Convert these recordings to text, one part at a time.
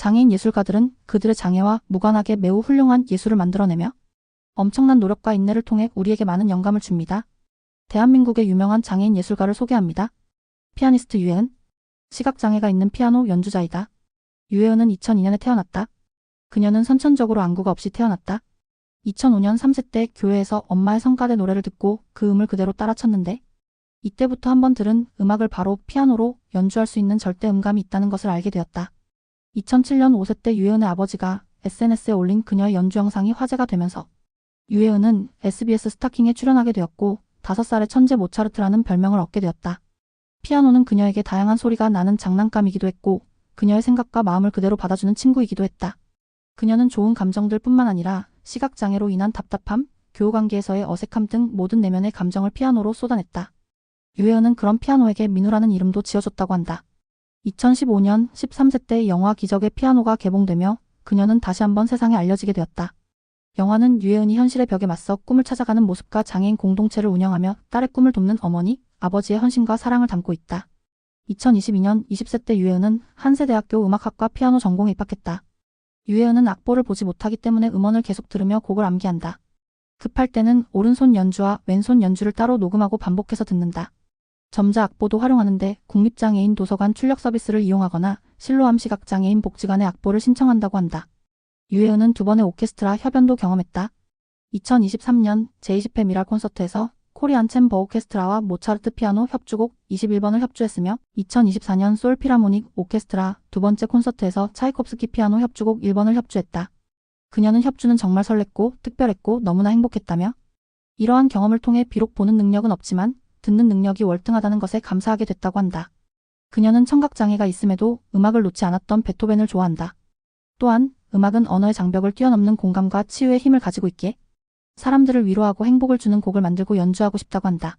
장애인 예술가들은 그들의 장애와 무관하게 매우 훌륭한 예술을 만들어내며 엄청난 노력과 인내를 통해 우리에게 많은 영감을 줍니다. 대한민국의 유명한 장애인 예술가를 소개합니다. 피아니스트 유혜은. 시각장애가 있는 피아노 연주자이다. 유혜은은 2002년에 태어났다. 그녀는 선천적으로 안구가 없이 태어났다. 2005년 3세 때 교회에서 엄마의 성가대 노래를 듣고 그 음을 그대로 따라쳤는데 이때부터 한번 들은 음악을 바로 피아노로 연주할 수 있는 절대 음감이 있다는 것을 알게 되었다. 2007년 5세 때 유혜은의 아버지가 SNS에 올린 그녀의 연주 영상이 화제가 되면서 유혜은은 SBS 스타킹에 출연하게 되었고 5살의 천재 모차르트라는 별명을 얻게 되었다. 피아노는 그녀에게 다양한 소리가 나는 장난감이기도 했고 그녀의 생각과 마음을 그대로 받아주는 친구이기도 했다. 그녀는 좋은 감정들 뿐만 아니라 시각장애로 인한 답답함, 교우관계에서의 어색함 등 모든 내면의 감정을 피아노로 쏟아냈다. 유혜은은 그런 피아노에게 민우라는 이름도 지어줬다고 한다. 2015년 13세 때 영화 기적의 피아노가 개봉되며 그녀는 다시 한번 세상에 알려지게 되었다. 영화는 유혜은이 현실의 벽에 맞서 꿈을 찾아가는 모습과 장애인 공동체를 운영하며 딸의 꿈을 돕는 어머니, 아버지의 헌신과 사랑을 담고 있다. 2022년 20세 때 유혜은은 한세대학교 음악학과 피아노 전공에 입학했다. 유혜은은 악보를 보지 못하기 때문에 음원을 계속 들으며 곡을 암기한다. 급할 때는 오른손 연주와 왼손 연주를 따로 녹음하고 반복해서 듣는다. 점자 악보도 활용하는데 국립장애인 도서관 출력 서비스를 이용하거나 실로암 시각장애인 복지관의 악보를 신청한다고 한다. 유혜은은 두 번의 오케스트라 협연도 경험했다. 2023년 제20회 미랄 콘서트에서 코리안 챔버 오케스트라와 모차르트 피아노 협주곡 21번을 협주했으며 2024년 솔 피라모닉 오케스트라 두 번째 콘서트에서 차이콥스키 피아노 협주곡 1번을 협주했다. 그녀는 협주는 정말 설렜고 특별했고 너무나 행복했다며 이러한 경험을 통해 비록 보는 능력은 없지만 듣는 능력이 월등하다는 것에 감사하게 됐다고 한다. 그녀는 청각장애가 있음에도 음악을 놓지 않았던 베토벤을 좋아한다. 또한 음악은 언어의 장벽을 뛰어넘는 공감과 치유의 힘을 가지고 있기에 사람들을 위로하고 행복을 주는 곡을 만들고 연주하고 싶다고 한다.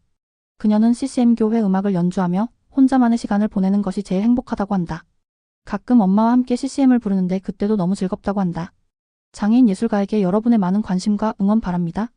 그녀는 CCM 교회 음악을 연주하며 혼자만의 시간을 보내는 것이 제일 행복하다고 한다. 가끔 엄마와 함께 CCM을 부르는데 그때도 너무 즐겁다고 한다. 장애인 예술가에게 여러분의 많은 관심과 응원 바랍니다.